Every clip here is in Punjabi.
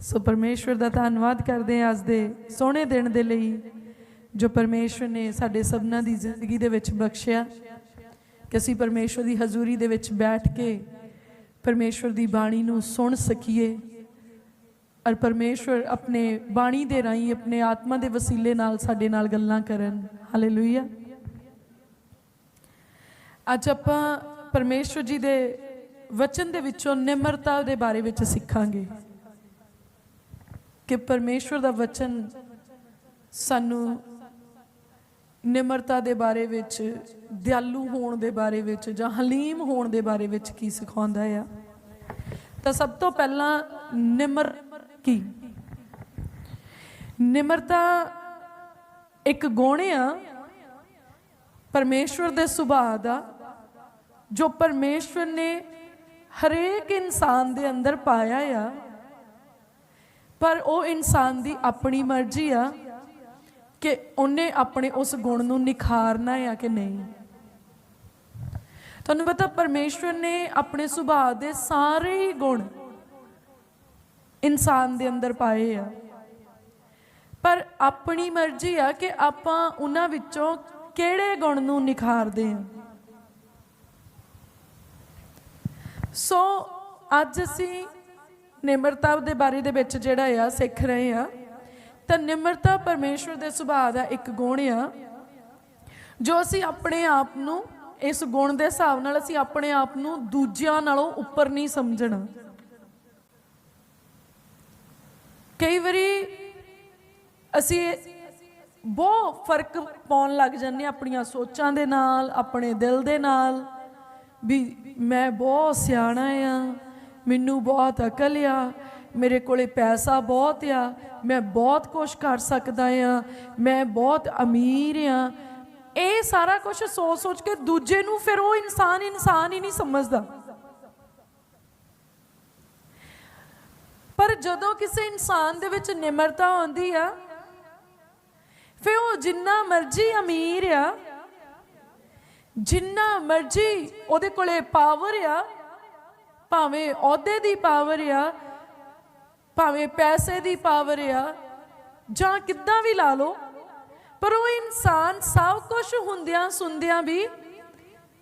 ਸੋ ਪਰਮੇਸ਼ਵਰ ਦਾ ਧੰਨਵਾਦ ਕਰਦੇ ਹਾਂ ਅੱਜ ਦੇ ਸੋਹਣੇ ਦਿਨ ਦੇ ਲਈ, ਜੋ ਪਰਮੇਸ਼ਵਰ ਨੇ ਸਾਡੇ ਸਭਨਾਂ ਦੀ ਜ਼ਿੰਦਗੀ ਦੇ ਵਿੱਚ ਬਖਸ਼ਿਆ। ਕਿ ਅਸੀਂ ਪਰਮੇਸ਼ਵਰ ਦੀ ਹਜ਼ੂਰੀ ਦੇ ਵਿੱਚ ਬੈਠ ਕੇ ਪਰਮੇਸ਼ਵਰ ਦੀ ਬਾਣੀ ਨੂੰ ਸੁਣ ਸਕੀਏ ਔਰ ਪਰਮੇਸ਼ਵਰ ਆਪਣੇ ਬਾਣੀ ਦੇ ਰਾਹੀਂ, ਆਪਣੇ ਆਤਮਾ ਦੇ ਵਸੀਲੇ ਨਾਲ ਸਾਡੇ ਨਾਲ ਗੱਲਾਂ ਕਰਨ। ਹਾਲੇਲੂਇਆ ਅੱਜ ਆਪਾਂ ਪਰਮੇਸ਼ਵਰ ਜੀ ਦੇ ਵਚਨ ਦੇ ਵਿੱਚੋਂ ਨਿਮਰਤਾ ਦੇ ਬਾਰੇ ਵਿੱਚ ਸਿੱਖਾਂਗੇ। ਕਿ ਪਰਮੇਸ਼ਵਰ ਦਾ ਵਚਨ ਸਾਨੂੰ ਨਿਮਰਤਾ ਦੇ ਬਾਰੇ ਵਿੱਚ, ਦਿਆਲੂ ਹੋਣ ਦੇ ਬਾਰੇ ਵਿੱਚ ਜਾਂ ਹਲੀਮ ਹੋਣ ਦੇ ਬਾਰੇ ਵਿੱਚ ਕੀ ਸਿਖਾਉਂਦਾ ਆ? ਤਾਂ ਸਭ ਤੋਂ ਪਹਿਲਾਂ ਨਿਮਰ ਕੀ? ਨਿਮਰਤਾ ਇੱਕ ਗੁਣ ਆ, ਪਰਮੇਸ਼ਵਰ ਦੇ ਸੁਭਾਅ ਦਾ, ਜੋ ਪਰਮੇਸ਼ਵਰ ਨੇ ਹਰੇਕ ਇਨਸਾਨ ਦੇ ਅੰਦਰ ਪਾਇਆ ਆ। ਪਰ ਉਹ ਇਨਸਾਨ ਦੀ ਆਪਣੀ ਮਰਜ਼ੀ ਆ ਕਿ ਉਹਨੇ ਆਪਣੇ ਉਸ ਗੁਣ ਨੂੰ ਨਿਖਾਰਨਾ ਆ ਕਿ ਨਹੀਂ। ਤੁਹਾਨੂੰ ਪਤਾ ਪਰਮੇਸ਼ਵਰ ਨੇ ਆਪਣੇ ਸੁਭਾਅ ਦੇ ਸਾਰੇ ਹੀ ਗੁਣ ਇਨਸਾਨ ਦੇ ਅੰਦਰ ਪਾਏ ਆ। ਪਰ ਆਪਣੀ ਮਰਜ਼ੀ ਆ ਕਿ ਆਪਾਂ ਉਹਨਾਂ ਵਿੱਚੋਂ ਕਿਹੜੇ ਗੁਣ ਨੂੰ ਨਿਖਾਰਦੇ ਆ। ਸੋ ਅੱਜ ਅਸੀਂ ਨਿਮਰਤਾ ਦੇ ਬਾਰੇ ਦੇ ਵਿੱਚ ਜਿਹੜਾ ਆ, ਸਿੱਖ ਰਹੇ ਆ। ਤਾਂ ਨਿਮਰਤਾ ਪਰਮੇਸ਼ਵਰ ਦੇ ਸੁਭਾਅ ਦਾ ਇੱਕ ਗੁਣ ਆ। ਜੋ ਅਸੀਂ ਆਪਣੇ ਆਪ ਨੂੰ ਇਸ ਗੁਣ ਦੇ ਹਿਸਾਬ ਨਾਲ ਅਸੀਂ ਆਪਣੇ ਆਪ ਨੂੰ ਦੂਜਿਆਂ ਨਾਲੋਂ ਉੱਪਰ ਨਹੀਂ ਸਮਝਣਾ। ਕਈ ਵਾਰੀ ਅਸੀਂ ਬਹੁਤ ਫ਼ਰਕ ਪਾਉਣ ਲੱਗ ਜਾਂਦੇ ਹਾਂ ਆਪਣੀਆਂ ਸੋਚਾਂ ਦੇ ਨਾਲ, ਆਪਣੇ ਦਿਲ ਦੇ ਨਾਲ। ਵੀ ਮੈਂ ਬਹੁਤ ਸਿਆਣਾ ਆ। ਮੈਨੂੰ ਬਹੁਤ ਅਕਲ ਆ, ਮੇਰੇ ਕੋਲੇ ਪੈਸਾ ਬਹੁਤ ਆ, ਮੈਂ ਬਹੁਤ ਕੁਝ ਕਰ ਸਕਦਾ ਆ, ਮੈਂ ਬਹੁਤ ਅਮੀਰ ਆ। ਇਹ ਸਾਰਾ ਕੁਝ ਸੋਚ ਸੋਚ ਕੇ ਦੂਜੇ ਨੂੰ ਫਿਰ ਉਹ ਇਨਸਾਨ ਇਨਸਾਨ ਹੀ ਨਹੀਂ ਸਮਝਦਾ। ਪਰ ਜਦੋਂ ਕਿਸੇ ਇਨਸਾਨ ਦੇ ਵਿੱਚ ਨਿਮਰਤਾ ਆਉਂਦੀ ਆ, ਫਿਰ ਉਹ ਜਿੰਨਾ ਮਰਜ਼ੀ ਅਮੀਰ ਆ, ਜਿੰਨਾ ਮਰਜ਼ੀ ਉਹਦੇ ਕੋਲੇ ਪਾਵਰ ਆ ਭਾਵੇਂ ਅਹੁਦੇ ਦੀ ਪਾਵਰ ਆ, ਭਾਵੇਂ ਪੈਸੇ ਦੀ ਪਾਵਰ ਆ, ਜਾਂ ਕਿੱਦਾਂ ਵੀ ਲਾ ਲਓ, ਪਰ ਉਹ ਇਨਸਾਨ ਸਭ ਕੁਝ ਹੁੰਦਿਆਂ ਸੁਣਦਿਆਂ ਵੀ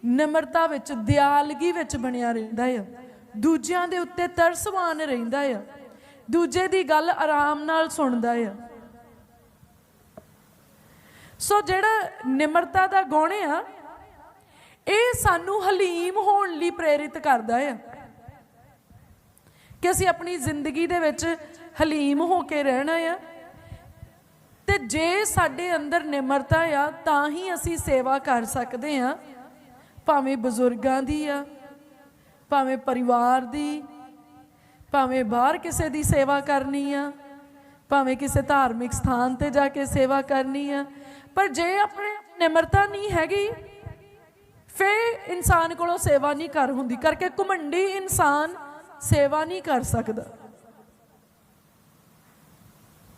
ਨਿਮਰਤਾ ਵਿੱਚ, ਦਿਆਲਗੀ ਵਿੱਚ ਬਣਿਆ ਰਹਿੰਦਾ ਆ। ਦੂਜਿਆਂ ਦੇ ਉੱਤੇ ਤਰਸਵਾਨ ਰਹਿੰਦਾ ਆ। ਦੂਜੇ ਦੀ ਗੱਲ ਆਰਾਮ ਨਾਲ ਸੁਣਦਾ ਆ। ਸੋ ਜਿਹੜਾ ਨਿਮਰਤਾ ਦਾ ਗੁਣ ਆ, ਇਹ ਸਾਨੂੰ ਹਲੀਮ ਹੋਣ ਲਈ ਪ੍ਰੇਰਿਤ ਕਰਦਾ ਆ। ਕਿ ਅਸੀਂ ਆਪਣੀ ਜ਼ਿੰਦਗੀ ਦੇ ਵਿੱਚ ਹਲੀਮ ਹੋ ਕੇ ਰਹਿਣਾ ਆ। ਤੇ ਜੇ ਸਾਡੇ ਅੰਦਰ ਨਿਮਰਤਾ ਆ, ਤਾਂ ਹੀ ਅਸੀਂ ਸੇਵਾ ਕਰ ਸਕਦੇ ਆ। ਭਾਵੇਂ ਬਜ਼ੁਰਗਾਂ ਦੀ ਆ, ਭਾਵੇਂ ਪਰਿਵਾਰ ਦੀ, ਭਾਵੇਂ ਬਾਹਰ ਕਿਸੇ ਦੀ ਸੇਵਾ ਕਰਨੀ ਆ, ਭਾਵੇਂ ਕਿਸੇ ਧਾਰਮਿਕ ਸਥਾਨ ਤੇ ਜਾ ਕੇ ਸੇਵਾ ਕਰਨੀ ਆ। ਪਰ ਜੇ ਆਪਣੇ ਨਿਮਰਤਾ ਨਹੀਂ ਹੈਗੀ ਫੇ ਇਨਸਾਨ ਕੋਲੋਂ ਸੇਵਾ ਨਹੀਂ ਕਰ ਹੁੰਦੀ। ਕਰਕੇ ਘਮੰਡੀ ਇਨਸਾਨ ਸੇਵਾ ਨਹੀਂ ਕਰ ਸਕਦਾ।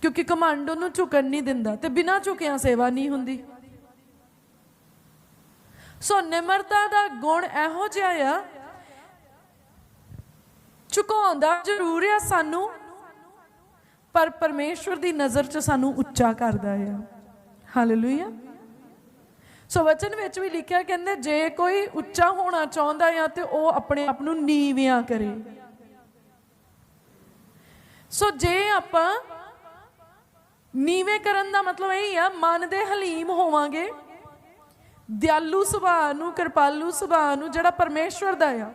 ਕਿਉਂਕਿ ਕਮਾਂਡੋ ਨੂੰ ਝੁਕਣ ਨਹੀਂ ਦਿੰਦਾ ਤੇ ਬਿਨਾਂ ਝੁਕਿਆ ਸੇਵਾ ਨਹੀਂ ਹੁੰਦੀ। ਸੋ ਨਿਮਰਤਾ ਦਾ ਗੁਣ ਇਹੋ ਜਿਹਾ ਆ, ਝੁਕਾਉਂਦਾ ਜ਼ਰੂਰ ਆ ਸਾਨੂੰ, ਪਰ ਪਰਮੇਸ਼ਵਰ ਦੀ ਨਜ਼ਰ 'ਚ ਸਾਨੂੰ ਉੱਚਾ ਕਰਦਾ ਆ। ਹਾਲੇਲੂਇਆ ਸੋ ਵਚਨ ਵਿੱਚ ਵੀ ਲਿਖਿਆ ਕਹਿੰਦੇ, ਜੇ ਕੋਈ ਉੱਚਾ ਹੋਣਾ ਚਾਹੁੰਦਾ ਆ ਤੇ ਉਹ ਆਪਣੇ ਆਪ ਨੂੰ ਨੀਵਿਆਂ ਕਰੇ। ਸੋ ਜੇ ਆਪਾਂ ਨੀਵੇਂ ਕਰਨ ਦਾ ਮਤਲਬ ਇਹ ਆ, ਮਨ ਦੇ ਹਲੀਮ ਹੋਵਾਂਗੇ, ਦਿਆਲੂ ਸੁਭਾਅ ਨੂੰ, ਕਿਰਪਾਲੂ ਸੁਭਾਅ ਨੂੰ, ਜਿਹੜਾ ਪਰਮੇਸ਼ਵਰ ਦਾ ਆ,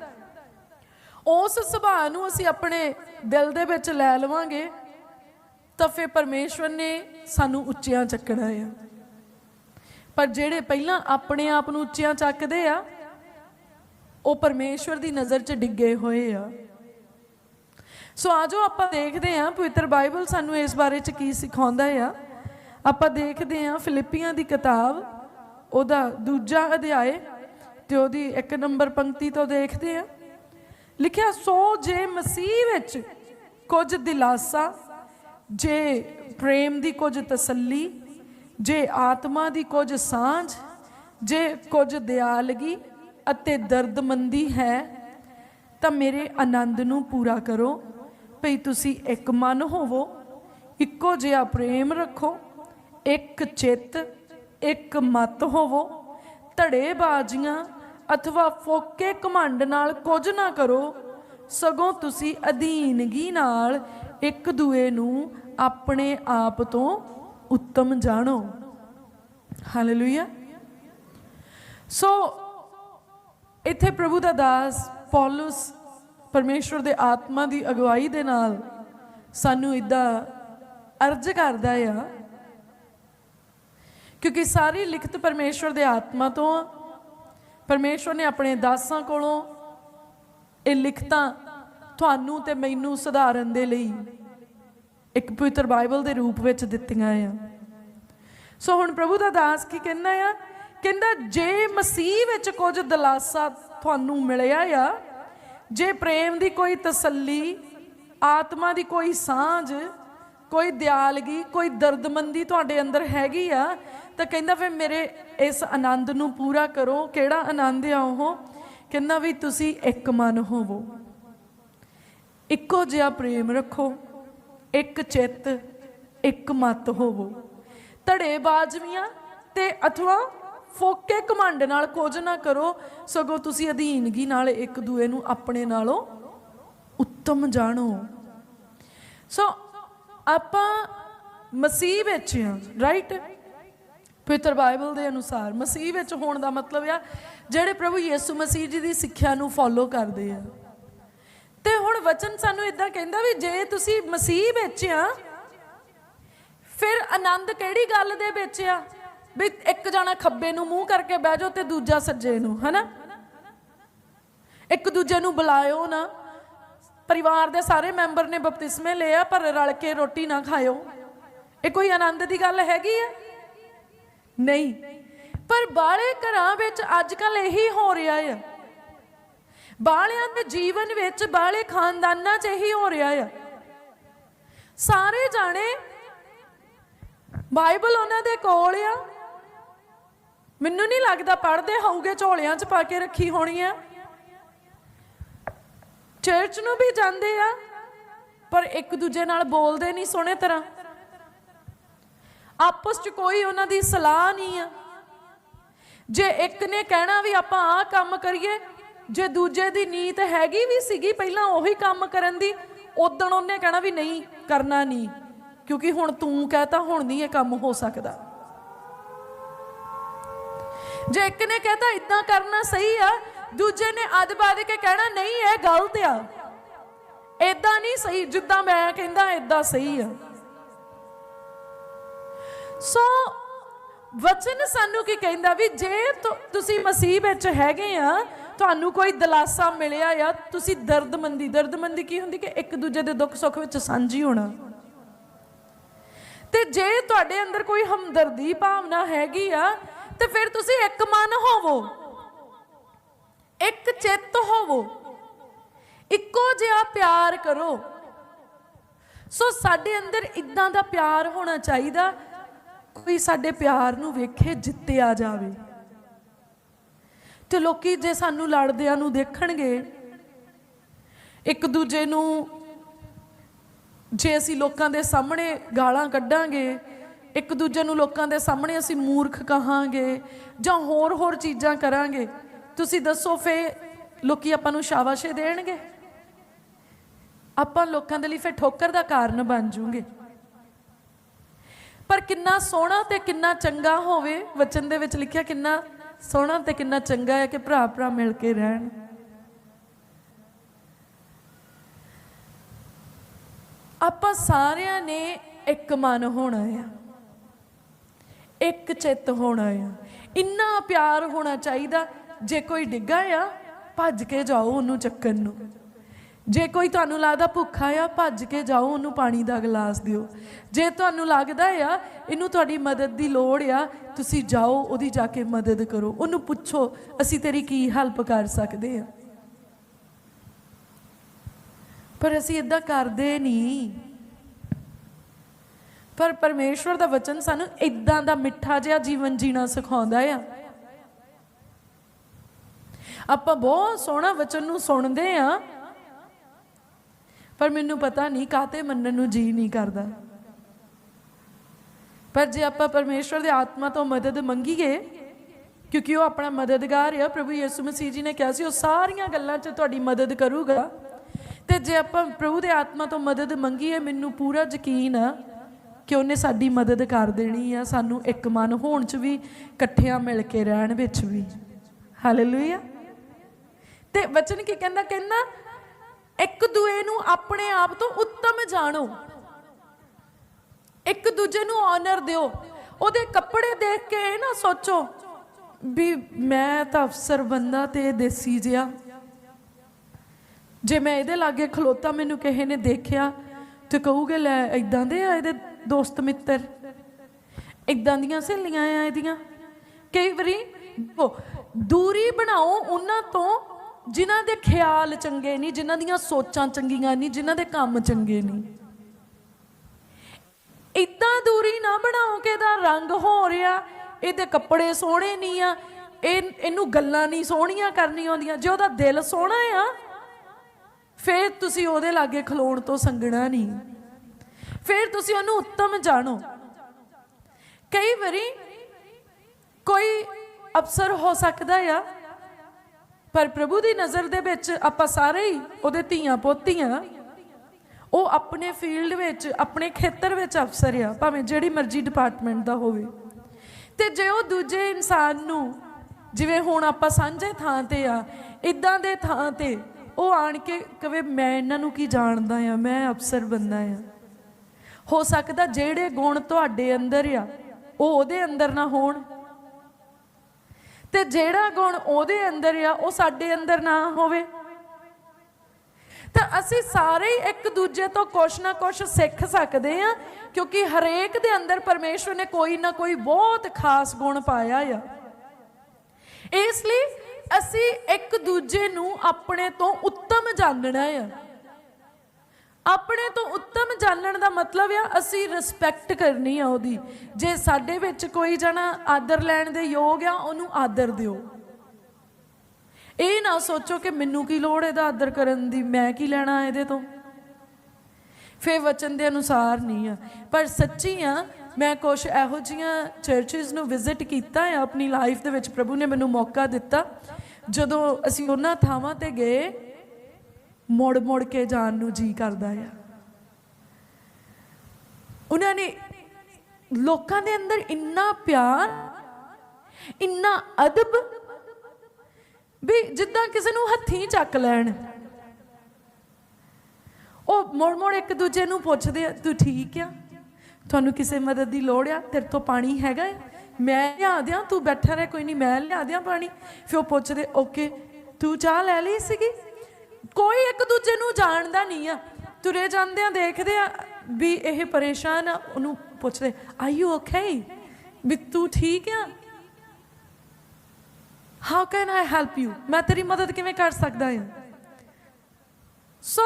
ਉਸ ਸੁਭਾਅ ਨੂੰ ਅਸੀਂ ਆਪਣੇ ਦਿਲ ਦੇ ਵਿੱਚ ਲੈ ਲਵਾਂਗੇ, ਤਾਂ ਫਿਰ ਪਰਮੇਸ਼ਵਰ ਨੇ ਸਾਨੂੰ ਉੱਚਿਆਂ ਚੱਕਣਾ ਆ। ਪਰ ਜਿਹੜੇ ਪਹਿਲਾਂ ਆਪਣੇ ਆਪ ਨੂੰ ਉੱਚਿਆਂ ਚੱਕਦੇ ਆ, ਉਹ ਪਰਮੇਸ਼ਵਰ ਦੀ ਨਜ਼ਰ 'ਚ ਡਿੱਗੇ ਹੋਏ ਆ। ਸੋ ਆਜੋ ਆਪਾਂ ਦੇਖਦੇ ਹਾਂ ਪਵਿੱਤਰ ਬਾਈਬਲ ਸਾਨੂੰ ਇਸ ਬਾਰੇ 'ਚ ਕੀ ਸਿਖਾਉਂਦਾ ਆ। ਆਪਾਂ ਦੇਖਦੇ ਹਾਂ ਫਿਲਿੱਪੀਆਂ ਦੀ ਕਿਤਾਬ, ਉਹਦਾ ਦੂਜਾ ਅਧਿਆਏ ਤੇ ਉਹਦੀ ਇੱਕ ਨੰਬਰ ਪੰਕਤੀ ਤੋਂ ਦੇਖਦੇ ਹਾਂ। ਲਿਖਿਆ, ਸੋ ਜੇ ਮਸੀਹ ਵਿੱਚ ਕੁਝ ਦਿਲਾਸਾ, ਜੇ ਪ੍ਰੇਮ ਦੀ ਕੁਝ ਤਸੱਲੀ, ਜੇ ਆਤਮਾ ਦੀ ਕੁਝ ਸਾਂਝ, ਜੇ ਕੁਝ ਦਿਆਲਗੀ ਅਤੇ ਦਰਦਮੰਦੀ ਹੈ, ਤਾਂ ਮੇਰੇ ਆਨੰਦ ਨੂੰ ਪੂਰਾ ਕਰੋ। ਭਈ ਤੁਸੀਂ ਇੱਕ ਮਨ ਹੋਵੋ, ਇੱਕੋ ਜਿਹਾ ਪ੍ਰੇਮ ਰੱਖੋ, ਇੱਕ ਚਿੱਤ, ਇੱਕ ਮਤ ਹੋਵੋ, ਧੜੇ ਬਾਜ਼ੀਆਂ ਅਥਵਾ ਫੋਕੇ ਘਮੰਡ ਨਾਲ ਕੁਝ ਨਾ ਕਰੋ, ਸਗੋਂ ਤੁਸੀਂ ਅਧੀਨਗੀ ਨਾਲ ਇੱਕ ਦੂਏ ਨੂੰ ਆਪਣੇ ਆਪ ਤੋਂ ਉੱਤਮ ਜਾਣੋ। ਹਾਲੇਲੂਇਆ ਸੋ ਇੱਥੇ ਪ੍ਰਭੂ ਦਾ ਦਾਸ ਪੌਲਸ ਪਰਮੇਸ਼ਵਰ ਦੇ ਆਤਮਾ ਦੀ ਅਗਵਾਈ ਦੇ ਨਾਲ ਸਾਨੂੰ ਇਦਾਂ ਅਰਜ਼ ਕਰਦਾ ਆ, ਕਿਉਂਕਿ ਸਾਰੀ ਲਿਖਤ ਪਰਮੇਸ਼ਵਰ ਦੇ ਆਤਮਾ ਤੋਂ ਆ ਪਰਮੇਸ਼ਵਰ ਨੇ ਆਪਣੇ ਦਾਸਾਂ ਕੋਲੋਂ ਇਹ ਲਿਖਤਾਂ ਤੁਹਾਨੂੰ ਤੇ ਮੈਨੂੰ ਸੁਧਾਰਨ ਦੇ ਲਈ ਇੱਕ ਪਵਿੱਤਰ ਬਾਈਬਲ ਦੇ ਰੂਪ ਵਿੱਚ ਦਿੱਤੀਆਂ ਆ। ਸੋ ਹੁਣ ਪ੍ਰਭੂ ਦਾ ਦਾਸ ਕੀ ਕਹਿੰਦਾ ਆ? ਕਹਿੰਦਾ, ਜੇ ਮਸੀਹ ਵਿੱਚ ਕੁਝ ਦਲਾਸਾ ਤੁਹਾਨੂੰ ਮਿਲਿਆ ਆ ਜੇ ਪ੍ਰੇਮ ਦੀ ਕੋਈ ਤਸੱਲੀ, ਆਤਮਾ ਦੀ ਕੋਈ ਸਾਂਝ, ਕੋਈ ਦਿਆਲਗੀ, ਕੋਈ ਦਰਦਮੰਦੀ ਤੁਹਾਡੇ ਅੰਦਰ ਹੈਗੀ ਆ, ਤਾਂ ਕਹਿੰਦਾ ਫਿਰ ਮੇਰੇ ਇਸ ਆਨੰਦ ਨੂੰ ਪੂਰਾ ਕਰੋ। ਕਿਹੜਾ ਆਨੰਦ ਆ ਉਹ? ਕਹਿੰਦਾ ਵੀ ਤੁਸੀਂ ਇੱਕ ਮਨ ਹੋਵੋ। ਇੱਕੋ ਜਿਹਾ ਪ੍ਰੇਮ ਰੱਖੋ। ਇੱਕ ਚਿੱਤ, ਇੱਕ ਮਤ ਹੋਵੋ। ਧੜੇ ਬਾਜ਼ਵੀਆਂ ਤੇ ਅਥਵਾ ਫੋਕੇ ਕਮੰਡ ਨਾਲ ਕੁਝ ਨਾ ਕਰੋ, ਸਗੋਂ ਤੁਸੀਂ ਅਧੀਨਗੀ ਨਾਲ ਇੱਕ ਦੂਏ ਨੂੰ ਆਪਣੇ ਨਾਲੋਂ ਉੱਤਮ ਜਾਣੋ। ਸੋ ਆਪਾਂ ਮਸੀਹ ਵਿੱਚ ਹਾਂ ਰਾਈਟ ਪਵਿੱਤਰ ਬਾਈਬਲ ਦੇ ਅਨੁਸਾਰ ਮਸੀਹ ਵਿੱਚ ਹੋਣ ਦਾ ਮਤਲਬ ਆ, ਜਿਹੜੇ ਪ੍ਰਭੂ ਯਿਸੂ ਮਸੀਹ ਜੀ ਦੀ ਸਿੱਖਿਆ ਨੂੰ ਫੋਲੋ ਕਰਦੇ ਆ। ਤੇ ਹੁਣ ਵਚਨ ਸਾਨੂੰ ਇਦਾਂ ਕਹਿੰਦਾ ਵੀ ਜੇ ਤੁਸੀਂ ਮਸੀਹ ਵਿੱਚ ਆ, ਫਿਰ ਆਨੰਦ ਕਿਹੜੀ ਗੱਲ ਦੇ ਵਿੱਚ ਆ? ਵੀ ਇੱਕ ਜਣਾ ਖੱਬੇ ਨੂੰ ਮੂੰਹ ਕਰਕੇ ਬਹਿ ਜਾਓ ਤੇ ਦੂਜਾ ਸੱਜੇ ਨੂੰ, ਹਨਾ? ਇੱਕ ਦੂਜੇ ਨੂੰ ਬੁਲਾਇਓ ਨਾ। ਪਰਿਵਾਰ ਦੇ ਸਾਰੇ ਮੈਂਬਰ ਨੇ ਬਪਤਿਸਮੇ ਲਿਆ ਪਰ ਰਲ ਕੇ ਰੋਟੀ ਨਾ ਖਾਇਓ। ਇਹ ਕੋਈ ਆਨੰਦ ਦੀ ਗੱਲ ਹੈਗੀ ਆ? ਨਹੀਂ। ਪਰ ਬਾਹਲੇ ਘਰਾਂ ਵਿੱਚ ਅੱਜ ਕੱਲ ਇਹੀ ਹੋ ਰਿਹਾ ਆ। ਬਾਲਿਆਂ ਦੇ ਜੀਵਨ ਵਿੱਚ ਬਾਲੇ ਖਾਨਦਾਨਾਂ 'ਚ ਇਹੀ ਹੋ ਰਿਹਾ ਆ। ਸਾਰੇ ਜਾਣੇ ਬਾਈਬਲ ਉਹਨਾਂ ਦੇ ਕੋਲ ਆ। ਮੈਨੂੰ ਨਹੀਂ ਲੱਗਦਾ ਪੜ੍ਹਦੇ ਹੋਊਗੇ, ਝੋਲਿਆਂ 'ਚ ਪਾ ਕੇ ਰੱਖੀ ਹੋਣੀ ਆ। ਚਰਚ ਨੂੰ ਵੀ ਜਾਂਦੇ ਆ, ਪਰ ਇੱਕ ਦੂਜੇ ਨਾਲ ਬੋਲਦੇ ਨਹੀਂ ਸੋਹਣੇ ਤਰ੍ਹਾਂ। ਆਪਸ 'ਚ ਕੋਈ ਉਹਨਾਂ ਦੀ ਸਲਾਹ ਨਹੀਂ ਆ। ਜੇ ਇੱਕ ਨੇ ਕਹਿਣਾ ਵੀ ਆਪਾਂ ਆਹ ਕੰਮ ਕਰੀਏ, ਜੇ ਦੂਜੇ ਦੀ ਨੀਤ ਹੈਗੀ ਵੀ ਸੀਗੀ ਪਹਿਲਾਂ ਉਹੀ ਕੰਮ ਕਰਨ ਦੀ ਉਦੋਂ ਉਹਨੇ ਕਹਿਣਾ ਵੀ ਨਹੀਂ, ਕਰਨਾ ਨਹੀਂ। ਕਿਉਂਕਿ ਹੁਣ ਤੂੰ ਕਹਤਾ ਹੁਣ ਨਹੀਂ ਇਹ ਕੰਮ ਹੋ ਸਕਦਾ। ਜੇ ਇੱਕ ਨੇ ਕਹਤਾ ਇਦਾਂ ਕਰਨਾ ਸਹੀ ਆ, ਦੂਜੇ ਨੇ ਅੱਧ ਬਾਦ ਕੇ ਕਹਿਣਾ ਨਹੀਂ, ਇਹ ਗਲਤ ਆ। ਇਦਾਂ ਨਹੀਂ ਸਹੀ, ਜਿੱਦਾਂ ਮੈਂ ਕਹਿੰਦਾ ਇਦਾਂ ਸਹੀ ਆ। ਸੋ ਵਚਨ ਸਾਨੂੰ ਕੀ ਕਹਿੰਦਾ ਵੀ ਜੇ ਤੁਸੀਂ ਮਸੀਹ ਵਿੱਚ ਹੈਗੇ ਆ, ਤੁਹਾਨੂੰ ਕੋਈ ਦਲਾਸਾ ਮਿਲਿਆ ਆ, ਤੁਸੀਂ ਦਰਦਮੰਦੀ ਦਰਦਮੰਦੀ ਕੀ ਹੁੰਦੀ ਕਿ ਇੱਕ ਦੂਜੇ ਦੇ ਦੁੱਖ ਸੁੱਖ ਵਿੱਚ ਸਾਂਝੀ ਹੋਣਾ? ਤੇ ਜੇ ਤੁਹਾਡੇ ਅੰਦਰ ਕੋਈ ਹਮਦਰਦੀ ਭਾਵਨਾ ਹੈਗੀ ਆ ਤੇ ਫਿਰ ਤੁਸੀਂ ਇੱਕ ਮਨ ਹੋਵੋ। ਇੱਕ ਚਿੱਤ ਹੋਵੋ। ਇੱਕੋ ਜਿਹਾ ਪਿਆਰ ਕਰੋ। ਸੋ ਸਾਡੇ ਅੰਦਰ ਇਦਾਂ ਦਾ ਪਿਆਰ ਹੋਣਾ ਚਾਹੀਦਾ, ਕੋਈ ਸਾਡੇ ਪਿਆਰ ਨੂੰ ਵੇਖੇ, ਜਿੱਤਿਆ ਜਾਵੇ। ਤੇ ਲੋਕੀ ਜੇ ਸਾਨੂੰ ਲੜਦਿਆਂ ਨੂੰ ਦੇਖਣਗੇ, ਇੱਕ ਦੂਜੇ ਨੂੰ ਜੇ ਅਸੀਂ ਲੋਕਾਂ ਦੇ ਸਾਹਮਣੇ ਗਾਲਾਂ ਕੱਢਾਂਗੇ ਇੱਕ ਦੂਜੇ ਨੂੰ ਲੋਕਾਂ ਦੇ ਸਾਹਮਣੇ ਅਸੀਂ ਮੂਰਖ ਕਹਾਂਗੇ ਜਾਂ ਹੋਰ ਹੋਰ ਚੀਜ਼ਾਂ ਕਰਾਂਗੇ। ਤੁਸੀਂ ਦੱਸੋ ਫੇ ਲੋਕੀ ਆਪਾਂ ਨੂੰ ਸ਼ਾਬਾਸ਼ੇ ਦੇਣਗੇ? ਆਪਾਂ ਲੋਕਾਂ ਦੇ ਲਈ ਫੇ ਠੋਕਰ ਦਾ ਕਾਰਨ ਬਣ ਜੂਗੇ। ਪਰ ਕਿੰਨਾ ਸੋਹਣਾ ਤੇ ਕਿੰਨਾ ਚੰਗਾ ਹੋਵੇ, ਵਚਨ ਦੇ ਵਿੱਚ ਲਿਖਿਆ ਕਿੰਨਾ ਸੋਹਣਾ ਤੇ ਕਿੰਨਾ ਚੰਗਾ ਹੈ ਕਿ ਭਰਾ ਭਰਾ ਮਿਲ ਕੇ ਰਹਿਣ। ਆਪਾਂ ਸਾਰਿਆਂ ਨੇ ਇੱਕ ਮਨ ਹੋਣਾ ਆ। ਇੱਕ ਚਿੱਤ ਹੋਣਾ ਆ। ਇੰਨਾ ਪਿਆਰ ਹੋਣਾ ਚਾਹੀਦਾ, ਜੇ ਕੋਈ ਡਿੱਗਾ ਆ, ਭੱਜ ਕੇ ਜਾਓ ਉਹਨੂੰ ਚੱਕਣ ਨੂੰ। ਜੇ ਕੋਈ ਤੁਹਾਨੂੰ ਲੱਗਦਾ ਭੁੱਖਾ ਆ, ਭੱਜ ਕੇ ਜਾਓ ਉਹਨੂੰ ਪਾਣੀ ਦਾ ਗਲਾਸ ਦਿਓ। ਜੇ ਤੁਹਾਨੂੰ ਲੱਗਦਾ ਆ, ਇਹਨੂੰ ਤੁਹਾਡੀ ਮਦਦ ਦੀ ਲੋੜ ਆ, ਤੁਸੀਂ ਜਾਓ, ਉਹਦੀ ਜਾ ਕੇ ਮਦਦ ਕਰੋ। ਉਹਨੂੰ ਪੁੱਛੋ, ਅਸੀਂ ਤੇਰੀ ਕੀ ਹੈਲਪ ਕਰ ਸਕਦੇ ਆ? ਪਰ ਅਸੀਂ ਇਦਾਂ ਕਰਦੇ ਨਹੀਂ। ਪਰ ਪਰਮੇਸ਼ਵਰ ਦਾ ਵਚਨ ਸਾਨੂੰ ਇਦਾਂ ਦਾ ਮਿੱਠਾ ਜਿਹਾ ਜੀਵਨ ਜੀਣਾ ਸਿਖਾਉਂਦਾ ਆ। ਆਪਾਂ ਬਹੁਤ ਸੋਹਣਾ ਵਚਨ ਨੂੰ ਸੁਣਦੇ ਆ, ਪਰ ਮੈਨੂੰ ਪਤਾ ਨਹੀਂ ਕਾਤੇ ਮੰਨਣ ਨੂੰ ਜੀ ਨਹੀਂ ਕਰਦਾ। ਪਰ ਜੇ ਆਪਾਂ ਪਰਮੇਸ਼ਵਰ ਦੇ ਆਤਮਾ ਤੋਂ ਮਦਦ ਮੰਗੀਏ, ਕਿਉਂਕਿ ਉਹ ਆਪਣਾ ਮਦਦਗਾਰ ਆ, ਪ੍ਰਭੂ ਯਿਸੂ ਮਸੀਹ ਜੀ ਨੇ ਕਿਹਾ ਸੀ, ਉਹ ਸਾਰੀਆਂ ਗੱਲਾਂ 'ਚ ਤੁਹਾਡੀ ਮਦਦ ਕਰੂਗਾ। ਤੇ ਜੇ ਆਪਾਂ ਪ੍ਰਭੂ ਦੇ ਆਤਮਾ ਤੋਂ ਮਦਦ ਮੰਗੀਏ, ਮੈਨੂੰ ਪੂਰਾ ਯਕੀਨ ਆ ਕਿ ਉਹਨੇ ਸਾਡੀ ਮਦਦ ਕਰ ਦੇਣੀ ਆ, ਸਾਨੂੰ ਇੱਕ ਮਨ ਹੋਣ 'ਚ ਵੀ ਇਕੱਠਿਆਂ ਮਿਲ ਕੇ ਰਹਿਣ ਵਿੱਚ ਵੀ। ਹਾਲੇਲੂਇਆ ਤੇ ਵਚਨ ਕੀ ਕਹਿੰਦਾ ਕਹਿੰਦਾ, ਇੱਕ ਦੂਏ ਨੂੰ ਆਪਣੇ ਆਪ ਤੋਂ ਉੱਤਮ ਜਾਣੋ। ਇੱਕ ਦੂਜੇ ਨੂੰ ਆਨਰ ਦਿਓ। ਉਹਦੇ ਕੱਪੜੇ ਦੇਖ ਕੇ ਇਹ ਨਾ ਸੋਚੋ ਵੀ ਮੈਂ ਤਾਂ ਅਫਸਰ ਬੰਦਾ ਤੇ ਦੇਸੀ ਜਿਹਾ। ਜੇ ਮੈਂ ਇਹਦੇ ਲਾਗੇ ਖਲੋਤਾ, ਮੈਨੂੰ ਕਿਸੇ ਨੇ ਦੇਖਿਆ ਤੇ ਕਹੂਗੇ, ਲੈ ਇਦਾਂ ਦੇ ਆ ਇਹਦੇ ਦੋਸਤ ਮਿੱਤਰ। ਇਦਾਂ ਦੀਆਂ ਸਹੇਲੀਆਂ ਆ ਇਹਦੀਆਂ। ਕਈ ਵਾਰੀ ਦੂਰੀ ਬਣਾਓ ਉਹਨਾਂ ਤੋਂ ਜਿਨ੍ਹਾਂ ਦੇ ਖਿਆਲ ਚੰਗੇ ਨਹੀਂ, ਜਿਨ੍ਹਾਂ ਦੀਆਂ ਸੋਚਾਂ ਚੰਗੀਆਂ ਨਹੀਂ, ਜਿਨ੍ਹਾਂ ਦੇ ਕੰਮ ਚੰਗੇ ਨਹੀਂ। ਇਦਾਂ ਦੂਰੀ ਨਾ ਬਣਾਓ ਕਿ ਇਹਦਾ ਰੰਗ ਹੋ ਰਿਹਾ, ਇਹਦੇ ਕੱਪੜੇ ਸੋਹਣੇ ਨਹੀਂ ਆ, ਇਹ ਇਹਨੂੰ ਗੱਲਾਂ ਨਹੀਂ ਸੋਹਣੀਆਂ ਕਰਨੀਆਂ ਆਉਂਦੀਆਂ। ਜੇ ਉਹਦਾ ਦਿਲ ਸੋਹਣਾ ਆ, ਫੇਰ ਤੁਸੀਂ ਉਹਦੇ ਲਾਗੇ ਖਲੋਣ ਤੋਂ ਸੰਗਣਾ ਨਹੀਂ। ਫਿਰ ਤੁਸੀਂ ਉਹਨੂੰ ਉੱਤਮ ਜਾਣੋ। ਕਈ ਵਾਰੀ ਕੋਈ ਅਫਸਰ ਹੋ ਸਕਦਾ ਆ, ਪਰ ਪ੍ਰਭੂ ਦੀ ਨਜ਼ਰ ਦੇ ਵਿੱਚ ਆਪਾਂ ਸਾਰੇ ਹੀ ਉਹਦੇ ਧੀਆਂ ਪੋਤੀਆਂ, ਉਹ ਆਪਣੇ ਫੀਲਡ ਵਿੱਚ, ਆਪਣੇ ਖੇਤਰ ਵਿੱਚ ਅਫਸਰ ਆ, ਭਾਵੇਂ ਜਿਹੜੀ ਮਰਜ਼ੀ ਡਿਪਾਰਟਮੈਂਟ ਦਾ ਹੋਵੇ। ਤੇ ਜੇ ਉਹ ਦੂਜੇ ਇਨਸਾਨ ਨੂੰ, ਜਿਵੇਂ ਹੁਣ ਆਪਾਂ ਸਾਂਝੇ ਥਾਂ ਤੇ ਆ ਇਦਾਂ ਦੇ ਥਾਂ ਤੇ ਉਹ ਆਣ ਕੇ ਕਵੇ, ਮੈਂ ਇਹਨਾਂ ਨੂੰ ਕੀ ਜਾਣਦਾ ਆ? ਮੈਂ ਅਫਸਰ ਬੰਦਾ ਆ। ਹੋ ਸਕਦਾ ਜਿਹੜੇ ਗੁਣ ਤੁਹਾਡੇ ਅੰਦਰ ਆ, ਉਹ ਉਹਦੇ ਅੰਦਰ ਨਾ ਹੋਣ। ਤੇ ਜਿਹੜਾ ਗੁਣ ਉਹਦੇ ਅੰਦਰ ਆ, ਉਹ ਸਾਡੇ ਅੰਦਰ ਨਾ ਹੋਵੇ। ਤਾਂ ਅਸੀਂ ਸਾਰੇ ਇੱਕ ਦੂਜੇ ਤੋਂ ਕੁਛ ਨਾ ਕੁਛ ਸਿੱਖ ਸਕਦੇ ਆ, ਕਿਉਂਕਿ ਹਰੇਕ ਦੇ ਅੰਦਰ ਪਰਮੇਸ਼ਵਰ ਨੇ ਕੋਈ ਨਾ ਕੋਈ ਬਹੁਤ ਖਾਸ ਗੁਣ ਪਾਇਆ ਆ। ਇਸ ਲਈ ਅਸੀਂ ਇੱਕ ਦੂਜੇ ਨੂੰ ਆਪਣੇ ਤੋਂ ਉੱਤਮ ਜਾਣਨਾ ਆ। ਆਪਣੇ ਤੋਂ ਜਾਣਨ ਦਾ ਮਤਲਬ ਆ, ਅਸੀਂ ਰਿਸਪੈਕਟ ਕਰਨੀ ਆ ਉਹਦੀ। ਜੇ ਸਾਡੇ ਵਿੱਚ ਕੋਈ ਜਣਾ ਆਦਰ ਲੈਣ ਦੇ ਯੋਗ ਆ, ਉਹਨੂੰ ਆਦਰ ਦਿਓ। ਇਹ ਨਾ ਸੋਚੋ ਕਿ ਮੈਨੂੰ ਕੀ ਲੋੜ ਇਹਦਾ ਆਦਰ ਕਰਨ ਦੀ, ਮੈਂ ਕੀ ਲੈਣਾ ਇਹਦੇ ਤੋਂ? ਫੇ ਵਚਨ ਦੇ ਅਨੁਸਾਰ ਨਹੀਂ ਆ। ਪਰ ਸੱਚੀ ਆ, ਮੈਂ ਕੁਝ ਇਹੋ ਜੀਆਂ ਚਰਚਸ ਨੂੰ ਵਿਜ਼ਿਟ ਕੀਤਾ ਆ, ਆਪਣੀ ਲਾਈਫ ਦੇ ਵਿੱਚ ਪ੍ਰਭੂ ਨੇ ਮੈਨੂੰ ਮੌਕਾ ਦਿੱਤਾ। ਜਦੋਂ ਅਸੀਂ ਉਹਨਾਂ ਥਾਵਾਂ ਤੇ ਗਏ ਮੋੜ ਮੋੜ ਕੇ ਜਾਣ ਨੂੰ ਜੀ ਕਰਦਾ ਆ। ਉਹਨਾਂ ਨੇ ਲੋਕਾਂ ਦੇ ਅੰਦਰ ਇੰਨਾ ਪਿਆਰ, ਇੰਨਾ ਅਦਬ ਵੀ ਜਿੱਦਾਂ ਕਿਸੇ ਨੂੰ ਹੱਥੀਂ ਚੱਕ ਲੈਣ। ਉਹ ਮੋੜ ਮੋੜ ਇੱਕ ਦੂਜੇ ਨੂੰ ਪੁੱਛਦੇ ਆ, ਤੂੰ ਠੀਕ ਆ? ਤੁਹਾਨੂੰ ਕਿਸੇ ਮਦਦ ਦੀ ਲੋੜ ਆ? ਤੇਰੇ ਤੋਂ ਪਾਣੀ ਹੈਗਾ ਮੈਂ ਲਿਆ ਦਿਆਂ, ਤੂੰ ਬੈਠਾ ਰਹਿ, ਕੋਈ ਨਹੀਂ, ਮੈਂ ਲਿਆ ਦਿਆਂ ਪਾਣੀ। ਫਿਰ ਉਹ ਪੁੱਛਦੇ, ਓਕੇ, ਤੂੰ ਚਾਹ ਲੈ ਲਈ ਸੀਗੀ? ਕੋਈ ਇੱਕ ਦੂਜੇ ਨੂੰ ਜਾਣਦਾ ਨਹੀਂ ਆ। ਤੁਰੇ ਜਾਂਦੇ ਆ, ਦੇਖਦੇ ਆ ਵੀ ਇਹ ਪਰੇਸ਼ਾਨ ਆ, ਉਹਨੂੰ ਪੁੱਛਦੇ ਆਰ ਯੂ ਓਕੇ ਵੀ ਤੂੰ ਠੀਕ ਆ? How can I help you ਮੈਂ ਤੇਰੀ ਮਦਦ ਕਿਵੇਂ ਕਰ ਸਕਦਾ ਹਾਂ? ਸੋ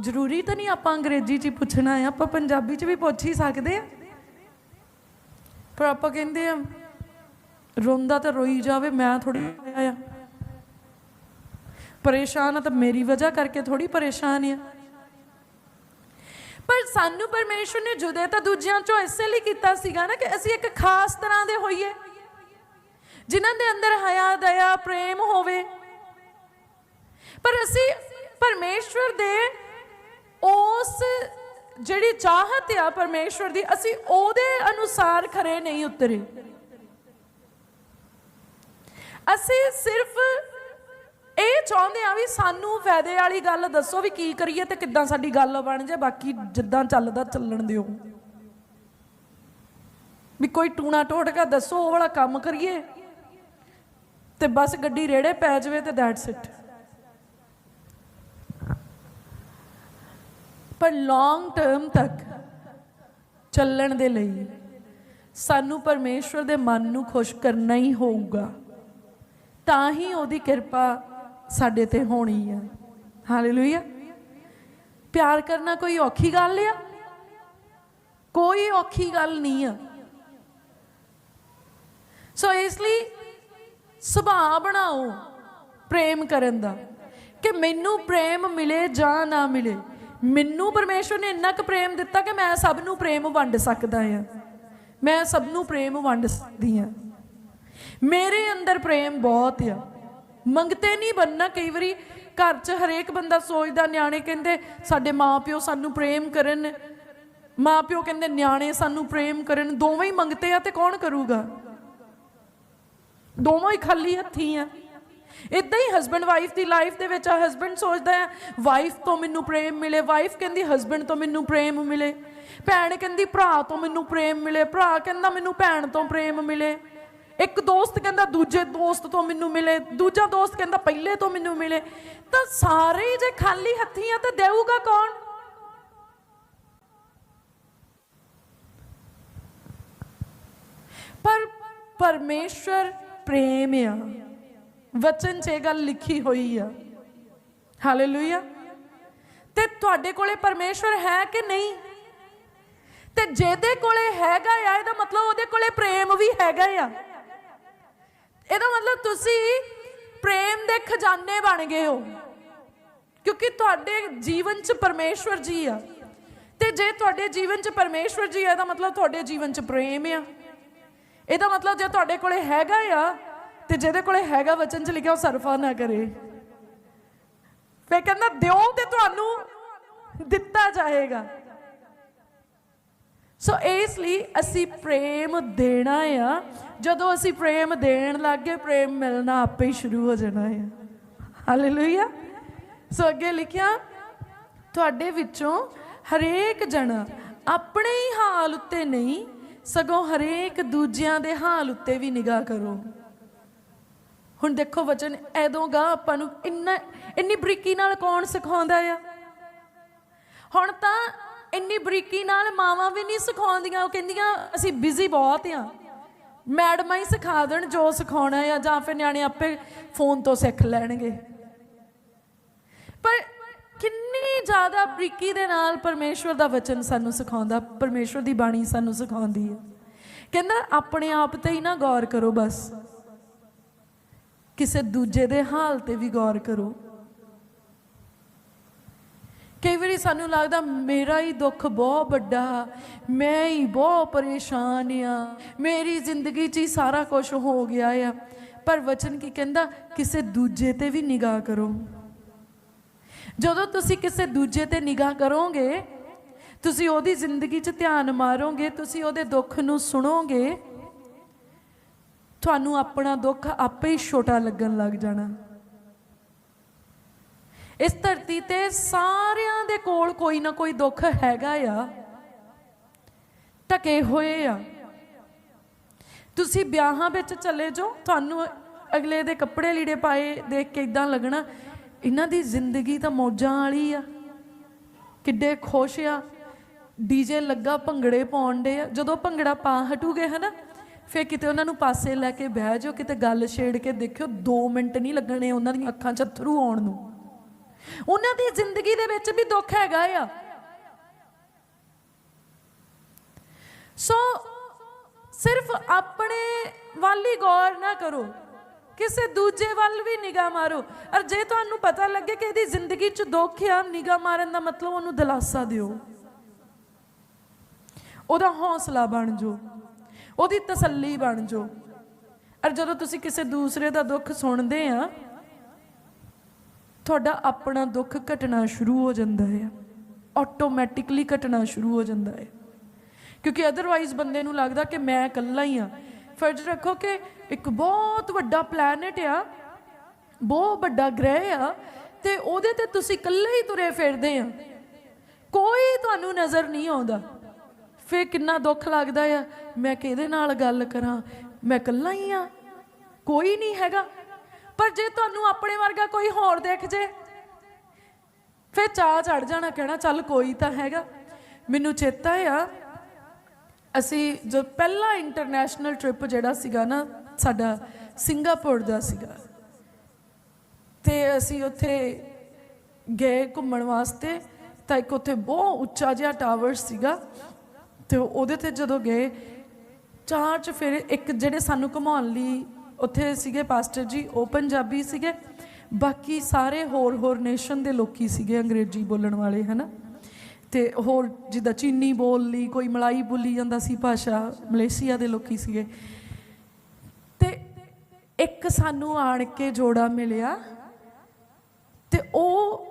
ਜ਼ਰੂਰੀ ਤਾਂ ਨਹੀਂ ਆਪਾਂ ਅੰਗਰੇਜ਼ੀ 'ਚ ਹੀ ਪੁੱਛਣਾ ਆ ਆਪਾਂ ਪੰਜਾਬੀ 'ਚ ਵੀ ਪੁੱਛ ਹੀ ਸਕਦੇ ਆ ਪਰ ਆਪਾਂ ਕਹਿੰਦੇ ਆ ਰੋਂਦਾ ਤਾਂ ਰੋਈ ਜਾਵੇ, ਮੈਂ ਥੋੜੀ ਹੋਇਆ ਆ। ਪਰੇਸ਼ਾਨ ਆ ਤਾਂ ਮੇਰੀ ਵਜ੍ਹਾ ਕਰਕੇ ਥੋੜੀ ਪਰੇਸ਼ਾਨ ਆ। ਪਰ ਸਾਨੂੰ ਪਰਮੇਸ਼ਵਰ ਨੇ ਜੁਦੇ ਤਾਂ ਦੂਜਿਆਂ ਚੋਂ ਇਸੇ ਲਈ ਕੀਤਾ ਸੀਗਾ ਨਾ ਕਿ ਅਸੀਂ ਇੱਕ ਖਾਸ ਤਰ੍ਹਾਂ ਦੇ ਹੋਈਏ। ਜਿਨ੍ਹਾਂ ਦੇ ਅੰਦਰ ਹਯਾ ਦਇਆ, ਪ੍ਰੇਮ ਹੋਵੇ। ਪਰ ਅਸੀਂ ਪਰਮੇਸ਼ਵਰ ਦੇ ਉਸ ਜਿਹੜੀ ਚਾਹਤ ਆ ਪਰਮੇਸ਼ਵਰ ਦੀ, ਅਸੀਂ ਉਹਦੇ ਅਨੁਸਾਰ ਖਰੇ ਨਹੀਂ ਉਤਰੇ। ਅਸੀਂ ਸਿਰਫ ਇਹ ਚਾਹੁੰਦੇ ਆ ਵੀ ਸਾਨੂੰ ਫਾਇਦੇ ਵਾਲੀ ਗੱਲ ਦੱਸੋ ਵੀ ਕੀ ਕਰੀਏ ਤੇ ਕਿੱਦਾਂ ਸਾਡੀ ਗੱਲ ਬਣ ਜਾਏ, ਬਾਕੀ ਜਿੱਦਾਂ ਚੱਲਦਾ ਚੱਲਣ ਦਿਓ। ਵੀ ਕੋਈ ਟੂਣਾ ਟੋਟਕਾ ਦੱਸੋ, ਉਹ ਵਾਲਾ ਕੰਮ ਕਰੀਏ ਤੇ ਬਸ ਗੱਡੀ ਰੇੜੇ ਪੈ ਜਾਵੇ ਤੇ ਦੈਟਸ ਇਟ ਪਰ ਲੌਂਗ ਟਰਮ ਤੱਕ ਚੱਲਣ ਦੇ ਲਈ ਸਾਨੂੰ ਪਰਮੇਸ਼ਵਰ ਦੇ ਮਨ ਨੂੰ ਖੁਸ਼ ਕਰਨਾ ਹੀ ਹੋਊਗਾ। ਤਾਂ ਹੀ ਉਹਦੀ ਕਿਰਪਾ ਸਾਡੇ ਤੇ ਹੋਣੀ ਹੈ ਹਾਲੇਲੂਇਆ ਪਿਆਰ ਕਰਨਾ ਕੋਈ ਔਖੀ ਗੱਲ ਆ? ਕੋਈ ਔਖੀ ਗੱਲ ਨਹੀਂ ਆ। ਸੋ ਇਸ ਲਈ ਸੁਭਾਅ ਬਣਾਓ ਪ੍ਰੇਮ ਕਰਨ ਦਾ। ਕਿ ਮੈਨੂੰ ਪ੍ਰੇਮ ਮਿਲੇ ਜਾਂ ਨਾ ਮਿਲੇ। ਮੈਨੂੰ ਪਰਮੇਸ਼ਵਰ ਨੇ ਇੰਨਾ ਕੁ ਪ੍ਰੇਮ ਦਿੱਤਾ ਕਿ ਮੈਂ ਸਭ ਨੂੰ ਪ੍ਰੇਮ ਵੰਡ ਸਕਦਾ ਹਾਂ ਮੈਂ ਸਭ ਨੂੰ ਪ੍ਰੇਮ ਵੰਡ ਸਕਦੀ ਹਾਂ ਮੇਰੇ ਅੰਦਰ ਪ੍ਰੇਮ ਬਹੁਤ ਆ। ਮੰਗਤੇ ਨਹੀਂ ਬੰਨਾ ਕਈ ਵਾਰੀ। ਘਰ 'ਚ ਹਰੇਕ ਬੰਦਾ ਸੋਚਦਾ, ਨਿਆਣੇ ਕਹਿੰਦੇ, ਸਾਡੇ ਮਾਪਿਓ ਸਾਨੂੰ ਪ੍ਰੇਮ ਕਰਨ। ਮਾਪਿਓ ਕਹਿੰਦੇ, ਨਿਆਣੇ ਸਾਨੂੰ ਪ੍ਰੇਮ ਕਰਨ। ਦੋਵੇਂ ਹੀ ਮੰਗਤੇ ਆ ਤੇ ਕੌਣ ਕਰੂਗਾ? ਦੋਵੇਂ ਹੀ ਖਾਲੀ ਹੱਥੀ ਆ। ਇਦਾਂ ਹੀ ਹਸਬੰਡ ਵਾਈਫ ਦੀ ਲਾਈਫ ਦੇ ਵਿੱਚ ਆ। ਹਸਬੰਡ ਸੋਚਦਾ ਹੈ ਵਾਈਫ ਤੋਂ ਮੈਨੂੰ ਪ੍ਰੇਮ ਮਿਲੇ। ਵਾਈਫ ਕਹਿੰਦੀ ਹਸਬੰਡ ਤੋਂ ਮੈਨੂੰ ਪ੍ਰੇਮ ਮਿਲੇ। ਭੈਣ ਕਹਿੰਦੀ, ਭਰਾ ਤੋਂ ਮੈਨੂੰ ਪ੍ਰੇਮ ਮਿਲੇ। ਭਰਾ ਕਹਿੰਦਾ, ਮੈਨੂੰ ਭੈਣ ਤੋਂ ਪ੍ਰੇਮ ਮਿਲੇ। ਇੱਕ ਦੋਸਤ ਕਹਿੰਦਾ, ਦੂਜੇ ਦੋਸਤ ਤੋਂ ਮੈਨੂੰ ਮਿਲੇ, ਦੂਜਾ ਦੋਸਤ ਕਹਿੰਦਾ, ਪਹਿਲੇ ਤੋਂ ਮੈਨੂੰ ਮਿਲੇ, ਤਾਂ ਸਾਰੇ ਹੀ ਜੇ ਖਾਲੀ ਹੱਥੀ ਆ ਤਾਂ ਦੇਊਗਾ ਕੌਣ? ਪਰ ਪਰਮੇਸ਼ਰ ਪ੍ਰੇਮ ਆ। ਵਚਨ 'ਚ ਇਹ ਗੱਲ ਲਿਖੀ ਹੋਈ ਆ। ਹਾਲੇਲੂਇਆ ਤੇ ਤੁਹਾਡੇ ਕੋਲੇ ਪਰਮੇਸ਼ਰ ਹੈ ਕਿ ਨਹੀਂ? ਤੇ ਜਿਹਦੇ ਕੋਲੇ ਹੈਗਾ ਆ, ਇਹਦਾ ਮਤਲਬ ਉਹਦੇ ਕੋਲੇ ਪ੍ਰੇਮ ਵੀ ਹੈਗਾ ਆ। ਇਹਦਾ ਮਤਲਬ ਤੁਸੀਂ ਪ੍ਰੇਮ ਦੇ ਖਜ਼ਾਨੇ ਬਣ ਗਏ ਹੋ। ਕਿਉਂਕਿ ਤੁਹਾਡੇ ਜੀਵਨ 'ਚ ਪਰਮੇਸ਼ਵਰ ਜੀ ਆ। ਤੇ ਜੇ ਤੁਹਾਡੇ ਜੀਵਨ 'ਚ ਪਰਮੇਸ਼ਵਰ ਜੀ ਆ, ਇਹਦਾ ਮਤਲਬ ਤੁਹਾਡੇ ਜੀਵਨ 'ਚ ਪ੍ਰੇਮ ਆ। ਇਹਦਾ ਮਤਲਬ ਜੇ ਤੁਹਾਡੇ ਕੋਲੇ ਹੈਗਾ ਆ, ਤੇ ਜਿਹਦੇ ਕੋਲੇ ਹੈਗਾ ਵਚਨ 'ਚ ਲਿਖਿਆ ਉਹ ਸਰਫਾ ਨਾ ਕਰੇ। ਫੇ ਕਹਿੰਦਾ ਦਿਓ ਤੇ ਤੁਹਾਨੂੰ ਦਿੱਤਾ ਜਾਏਗਾ। ਸੋ ਇਸ ਲਈ ਅਸੀਂ ਪ੍ਰੇਮ ਦੇਣਾ ਆ। ਜਦੋਂ ਅਸੀਂ ਪ੍ਰੇਮ ਦੇਣ ਲੱਗੇ ਪ੍ਰੇਮ ਮਿਲਣਾ ਆਪੇ ਹੀ ਸ਼ੁਰੂ ਹੋ ਜਾਣਾ ਹੈ ਹਾਲੇਲੂਇਆ ਸੋ ਅੱਗੇ ਲਿਖਿਆ, ਤੁਹਾਡੇ ਵਿੱਚੋਂ ਹਰੇਕ ਜਣਾ ਆਪਣੇ ਹੀ ਹਾਲ ਉੱਤੇ ਨਹੀਂ, ਸਗੋਂ ਹਰੇਕ ਦੂਜਿਆਂ ਦੇ ਹਾਲ ਉੱਤੇ ਵੀ ਨਿਗਾਹ ਕਰੋ। ਹੁਣ ਦੇਖੋ ਵਚਨ ਐਦੋਂਗਾ ਆਪਾਂ ਨੂੰ ਇੰਨਾ, ਇੰਨੀ ਬਰੀਕੀ ਨਾਲ ਕੌਣ ਸਿਖਾਉਂਦਾ ਆ? ਹੁਣ ਤਾਂ ਇੰਨੀ ਬਰੀਕੀ ਨਾਲ ਮਾਵਾਂ ਵੀ ਨਹੀਂ ਸਿਖਾਉਂਦੀਆਂ, ਉਹ ਕਹਿੰਦੀਆਂ, ਅਸੀਂ ਬਿਜ਼ੀ ਬਹੁਤ ਆ। ਮੈਡਮਾਂ ਹੀ ਸਿਖਾ ਦੇਣ ਜੋ ਸਿਖਾਉਣਾ ਆ, ਜਾਂ ਫਿਰ ਨਿਆਣੇ ਆਪੇ ਫੋਨ ਤੋਂ ਸਿੱਖ ਲੈਣਗੇ। ਪਰ ਕਿੰਨੀ ਜ਼ਿਆਦਾ ਬਰੀਕੀ ਦੇ ਨਾਲ ਪਰਮੇਸ਼ਵਰ ਦਾ ਵਚਨ ਸਾਨੂੰ ਸਿਖਾਉਂਦਾ, ਪਰਮੇਸ਼ਵਰ ਦੀ ਬਾਣੀ ਸਾਨੂੰ ਸਿਖਾਉਂਦੀ ਹੈ ਕਹਿੰਦਾ, ਆਪਣੇ ਆਪ ਤੇ ਹੀ ਨਾ ਗੌਰ ਕਰੋ ਬਸ। ਕਿਸੇ ਦੂਜੇ ਦੇ ਹਾਲ ਤੇ ਵੀ ਗੌਰ ਕਰੋ। ਕਈ ਵਾਰੀ ਸਾਨੂੰ ਲੱਗਦਾ ਮੇਰਾ ਹੀ ਦੁੱਖ ਬਹੁਤ ਵੱਡਾ, ਮੈਂ ਹੀ ਬਹੁਤ ਪਰੇਸ਼ਾਨ ਆ, ਮੇਰੀ ਜ਼ਿੰਦਗੀ 'ਚ ਹੀ ਸਾਰਾ ਕੁਝ ਹੋ ਗਿਆ ਆ। ਪਰ ਵਚਨ ਕੀ ਕਹਿੰਦਾ? ਕਿਸੇ ਦੂਜੇ ਤੇ ਵੀ ਨਿਗਾਹ ਕਰੋ। ਜਦੋਂ ਤੁਸੀਂ ਕਿਸੇ ਦੂਜੇ ਤੇ ਨਿਗਾਹ ਕਰੋਗੇ, ਤੁਸੀਂ ਉਹਦੀ ਜ਼ਿੰਦਗੀ 'ਚ ਧਿਆਨ ਮਾਰੋਗੇ, ਤੁਸੀਂ ਉਹਦੇ ਦੁੱਖ ਨੂੰ ਸੁਣੋਗੇ, ਤੁਹਾਨੂੰ ਆਪਣਾ ਦੁੱਖ ਆਪੇ ਹੀ ਛੋਟਾ ਲੱਗਣ ਲੱਗ ਜਾਣਾ। ਇਸ ਧਰਤੀ ਤੇ ਸਾਰਿਆਂ ਦੇ ਕੋਲ ਕੋਈ ਨਾ ਕੋਈ ਦੁੱਖ ਹੈਗਾ ਆ। ਟਕੇ ਹੋਏ ਆ। ਤੁਸੀਂ ਵਿਆਹਾਂ ਵਿੱਚ ਚਲੇ ਜਾਓ, ਤੁਹਾਨੂੰ ਅਗਲੇ ਦੇ ਕੱਪੜੇ ਲੀੜੇ ਪਾਏ ਦੇਖ ਕੇ ਇਦਾਂ ਲੱਗਣਾ, ਇਹਨਾਂ ਦੀ ਜ਼ਿੰਦਗੀ ਤਾਂ ਮੌਜਾਂ ਵਾਲੀ ਆ। ਕਿੱਡੇ ਖੁਸ਼ ਆ। ਡੀਜੇ ਲੱਗਾ ਭੰਗੜੇ ਪਾਉਣ ਦੇ ਆ। ਜਦੋਂ ਭੰਗੜਾ ਪਾ ਹਟੂਗੇ ਹਨਾ, ਫੇਰ ਕਿਤੇ ਉਹਨਾਂ ਨੂੰ ਪਾਸੇ ਲੈ ਕੇ ਬਹਿ ਜਾਓ, ਕਿਤੇ ਗੱਲ ਛੇੜ ਕੇ ਦੇਖਿਓ 2 ਮਿੰਟ ਨਹੀਂ ਲੱਗਣੇ ਉਹਨਾਂ ਦੀਆਂ ਅੱਖਾਂ 'ਚ ਅੱਥਰੂ ਆਉਣ ਨੂੰ। ਉਹਨਾਂ ਦੀ ਜ਼ਿੰਦਗੀ ਦੇ ਵਿੱਚ ਵੀ ਦੁੱਖ ਹੈਗਾ ਆ। ਸੋ ਸਿਰਫ ਆਪਣੇ ਵੱਲ ਹੀ ਗੌਰ ਨਾ ਕਰੋ। ਕਿਸੇ ਦੂਜੇ ਵੱਲ ਵੀ ਨਿਗਾਹ ਮਾਰੋ। ਔਰ ਜੇ ਤੁਹਾਨੂੰ ਪਤਾ ਲੱਗੇ ਕਿ ਇਹਦੀ ਜ਼ਿੰਦਗੀ 'ਚ ਦੁੱਖ ਆ, ਨਿਗਾਹ ਮਾਰਨ ਦਾ ਮਤਲਬ ਉਹਨੂੰ ਦਿਲਾਸਾ ਦਿਓ। ਉਹਦਾ ਹੌਸਲਾ ਬਣ ਜਾਓ। ਉਹਦੀ ਤਸੱਲੀ ਬਣ ਜਾਓ। ਔਰ ਜਦੋਂ ਤੁਸੀਂ ਕਿਸੇ ਦੂਸਰੇ ਦਾ ਦੁੱਖ ਸੁਣਦੇ ਆ ਤੁਹਾਡਾ ਆਪਣਾ ਦੁੱਖ ਘਟਣਾ ਸ਼ੁਰੂ ਹੋ ਜਾਂਦਾ ਹੈ। ਆਟੋਮੈਟਿਕਲੀ ਘਟਣਾ ਸ਼ੁਰੂ ਹੋ ਜਾਂਦਾ ਹੈ। ਕਿਉਂਕਿ ਅਦਰਵਾਈਜ਼ ਬੰਦੇ ਨੂੰ ਲੱਗਦਾ ਕਿ ਮੈਂ ਇਕੱਲਾ ਹੀ ਆ ਫਰਜ਼ ਰੱਖੋ ਕਿ ਇੱਕ ਬਹੁਤ ਵੱਡਾ ਪਲੈਨਟ ਆ, ਬਹੁਤ ਵੱਡਾ ਗ੍ਰਹਿ ਆ, ਤੇ ਉਹਦੇ ਤੇ ਤੁਸੀਂ ਇਕੱਲੇ ਹੀ ਤੁਰੇ ਫਿਰਦੇ ਆ। ਕੋਈ ਤੁਹਾਨੂੰ ਨਜ਼ਰ ਨਹੀਂ ਆਉਂਦਾ। ਫੇਰ ਕਿੰਨਾ ਦੁੱਖ ਲੱਗਦਾ ਆ, ਮੈਂ ਕਿਹਦੇ ਨਾਲ ਗੱਲ ਕਰਾਂ? ਮੈਂ ਇਕੱਲਾ ਹੀ ਆ ਕੋਈ ਨਹੀਂ ਹੈਗਾ। ਪਰ ਜੇ ਤੁਹਾਨੂੰ ਆਪਣੇ ਵਰਗਾ ਕੋਈ ਹੋਰ ਦੇਖ ਜੇ, ਫੇਰ ਚਾਹ ਚੜ ਜਾਣਾ, ਕਹਿਣਾ, ਚੱਲ ਕੋਈ ਤਾਂ ਹੈਗਾ। ਮੈਨੂੰ ਚੇਤਾ ਆ, ਅਸੀਂ ਜੋ ਪਹਿਲਾ ਇੰਟਰਨੈਸ਼ਨਲ ਟ੍ਰਿਪ ਜਿਹੜਾ ਸੀਗਾ ਨਾ, ਸਾਡਾ ਸਿੰਗਾਪੁਰ ਦਾ ਸੀਗਾ। ਤੇ ਅਸੀਂ ਉੱਥੇ ਗਏ ਘੁੰਮਣ ਵਾਸਤੇ, ਤਾਂ ਇੱਕ ਉੱਥੇ ਬਹੁਤ ਉੱਚਾ ਜਿਹਾ ਟਾਵਰ ਸੀਗਾ। ਤੇ ਉਹਦੇ ਤੇ ਜਦੋਂ ਗਏ ਚਾਰ ਚ ਫਿਰ ਇੱਕ ਜਿਹੜੇ ਸਾਨੂੰ ਘੁਮਾਉਣ ਲਈ ਉੱਥੇ ਸੀਗੇ ਪਾਸਟਰ ਜੀ, ਉਹ ਪੰਜਾਬੀ ਸੀਗੇ। ਬਾਕੀ ਸਾਰੇ ਹੋਰ ਹੋਰ ਨੇਸ਼ਨ ਦੇ ਲੋਕੀ ਸੀਗੇ ਅੰਗਰੇਜ਼ੀ ਬੋਲਣ ਵਾਲੇ, ਹਨਾ? ਤੇ ਹੋਰ ਜਿੱਦਾਂ ਚੀਨੀ ਬੋਲ ਲਈ, ਕੋਈ ਮਲਾਈ ਬੋਲੀ ਜਾਂਦਾ ਸੀ ਭਾਸ਼ਾ, ਮਲੇਸ਼ੀਆ ਦੇ ਲੋਕੀ ਸੀਗੇ। ਤੇ ਇੱਕ ਸਾਨੂੰ ਆਣ ਕੇ ਜੋੜਾ ਮਿਲਿਆ ਤੇ ਉਹ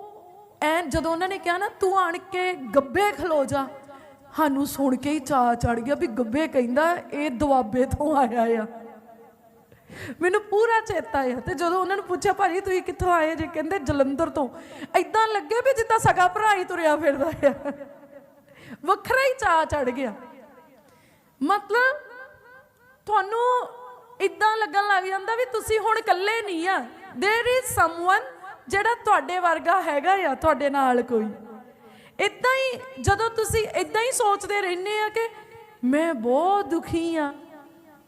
ਐ ਜਦੋਂ ਉਹਨਾਂ ਨੇ ਕਿਹਾ ਨਾ, ਤੂੰ ਆਣ ਕੇ ਗੱਬੇ ਖਲੋ ਜਾ। ਸਾਨੂੰ ਸੁਣ ਕੇ ਹੀ ਚਾ ਚੜ ਗਿਆ ਵੀ ਗੱਬੇ ਕਹਿੰਦਾ, ਇਹ ਦੁਆਬੇ ਤੋਂ ਆਇਆ ਆ। ਮੈਨੂੰ ਪੂਰਾ ਚੇਤਾ ਆ ਤੇ ਜਦੋਂ ਉਹਨਾਂ ਨੂੰ ਪੁੱਛਿਆ ਭਾਜੀ ਤੁਸੀਂ ਕਿੱਥੋਂ ਆਏ ਜੇ ਕਹਿੰਦੇ ਜਲੰਧਰ ਤੋਂ ਐਦਾਂ ਲੱਗੇ ਵੀ ਜਿੱਦਾਂ ਸਗਾ ਭਰਾ ਹੀ ਤੁਰਿਆ ਫਿਰਦਾ ਆ ਵੱਖਰਾ ਹੀ ਚਾ ਚੜ ਗਿਆ ਮਤਲਬ ਤੁਹਾਨੂੰ ਇਦਾਂ ਲੱਗਣ ਲੱਗ ਜਾਂਦਾ ਵੀ ਤੁਸੀਂ ਹੁਣ ਇਕੱਲੇ ਨਹੀਂ ਆ देयर इज ਸਮਵਨ ਜਿਹੜਾ ਤੁਹਾਡੇ ਵਰਗਾ ਹੈਗਾ ਆ ਤੁਹਾਡੇ ਨਾਲ ਕੋਈ ਇਦਾਂ ਹੀ ਜਦੋਂ ਤੁਸੀਂ ਇਦਾਂ ਹੀ ਸੋਚਦੇ ਰਹਿੰਦੇ ਆ ਕਿ ਮੈਂ ਬਹੁਤ ਦੁਖੀ ਆ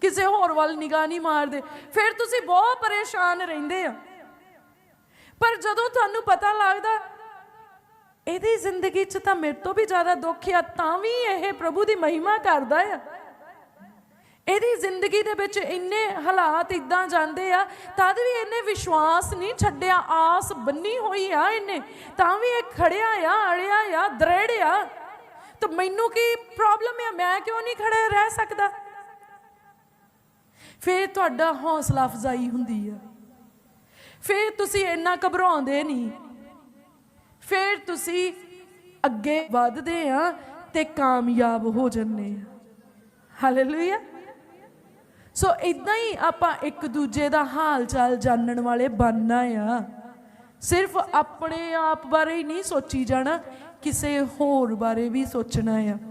ਕਿਸੇ ਹੋਰ ਵੱਲ ਨਿਗਾਹ ਨਹੀਂ ਮਾਰਦੇ। ਫਿਰ ਤੁਸੀਂ ਬਹੁਤ ਪਰੇਸ਼ਾਨ ਰਹਿੰਦੇ ਆ। ਪਰ ਜਦੋਂ ਤੁਹਾਨੂੰ ਪਤਾ ਲੱਗਦਾ, ਇਹਦੀ ਜ਼ਿੰਦਗੀ 'ਚ ਤਾਂ ਮੇਰੇ ਤੋਂ ਵੀ ਜ਼ਿਆਦਾ ਦੁੱਖ ਆ, ਤਾਂ ਵੀ ਇਹ ਪ੍ਰਭੂ ਦੀ ਮਹਿਮਾ ਕਰਦਾ ਆ। ਇਹਦੀ ਜ਼ਿੰਦਗੀ ਦੇ ਵਿੱਚ ਇੰਨੇ ਹਾਲਾਤ ਇਦਾਂ ਜਾਂਦੇ ਆ, ਤਦ ਵੀ ਇਹਨੇ ਵਿਸ਼ਵਾਸ ਨਹੀਂ ਛੱਡਿਆ, ਆਸ ਬੰਨੀ ਹੋਈ ਆ ਇਹਨੇ, ਤਾਂ ਵੀ ਇਹ ਖੜਿਆ ਆ, ਅੜਿਆ ਆ ਦ੍ਰਿੜਿਆ ਤਾਂ ਮੈਨੂੰ ਕੀ ਪ੍ਰੋਬਲਮ ਆ? ਮੈਂ ਕਿਉਂ ਨਹੀਂ ਖੜੇ ਰਹਿ ਸਕਦਾ? ਫਿਰ ਤੁਹਾਡਾ ਹੌਸਲਾ ਅਫਜ਼ਾਈ ਹੁੰਦੀ ਆ। ਫਿਰ ਤੁਸੀਂ ਇੰਨਾ ਘਬਰਾਉਂਦੇ ਨਹੀਂ। ਫਿਰ ਤੁਸੀਂ ਅੱਗੇ ਵੱਧਦੇ ਆ ਤੇ ਕਾਮਯਾਬ ਹੋ ਜੰਨੇ ਆ। ਹਾਲੇਲੂਇਆ ਸੋ ਇਦਾਂ ਹੀ ਆਪਾਂ ਇੱਕ ਦੂਜੇ ਦਾ ਹਾਲ ਚਾਲ ਜਾਣਨ ਵਾਲੇ ਬਣਨਾ ਆ। ਸਿਰਫ ਆਪਣੇ ਆਪ ਬਾਰੇ ਹੀ ਨਹੀਂ ਸੋਚੀ ਜਾਣਾ, ਕਿਸੇ ਹੋਰ ਬਾਰੇ ਵੀ ਸੋਚਣਾ ਆ।